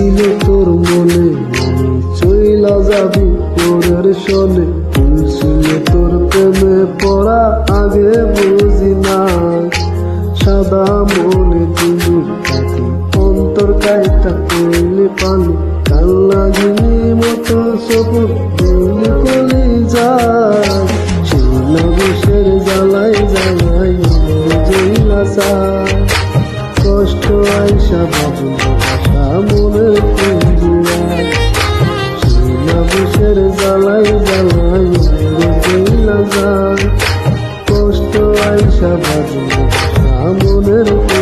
দিলে তোর মনে চইলা যাবি তোরের সনে ফুলছিলে তোর প্রেমে পড়া আগে বুঝি না। সাদা মনে তুমি অন্তর কাইটা কইলে পানি। কাল্লা গিনি মতো সবুর কইলে কলি যায়। শিলা বসের জ্বালাই জ্বালাই জইলা যায়। কষ্ট আইসা বাবু মনে শিলা বিষের জ্বালাই জ্বালাই কষ্ট আইসা বাবু ভাষা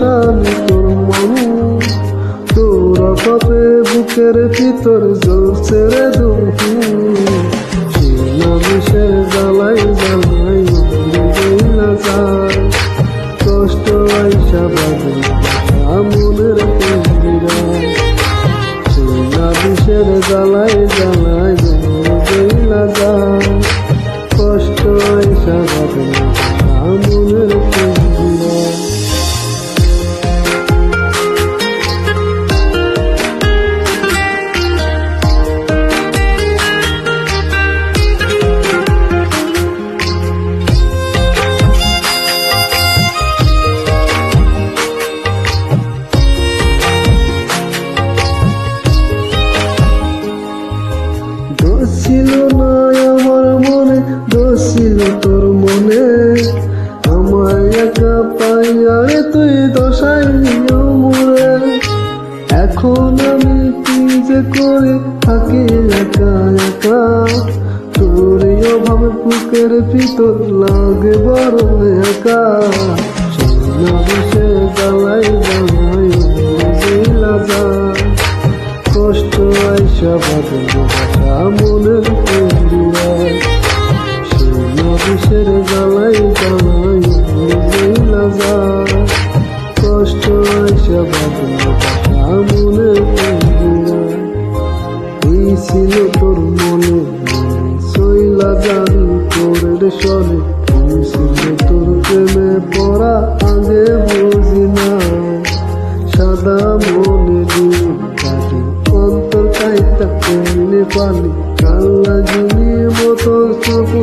পাশানি তোর মন তোর কপে বুকের ভিতর জ্বলছে রে শিলা বিষের জ্বালাই কষ্ট আইসা কষ্ট আমনের আমায় একা পাইয়ারে তুই দশাই মরে এখন আমি কি যে করে থাকি একা একা? তোর অভাবে বুকের ভিতর লাগে বড় একা। সোনা বসে জ্বালাই জ্বালাই জেলা কষ্ট আইসা বাদল ভাষা মনের কুন্দিরায় সোনা বিষের জ্বালাই জ্বালাই ছিল তোর মনে। সইলা জান তোর সরে ছিল তোর প্রেমে পড়া, আগে বুঝি না। সাদা মনে কাটে, অন্তর কাইতা পেলে পানি। কাল্লা জিনি মতো সবু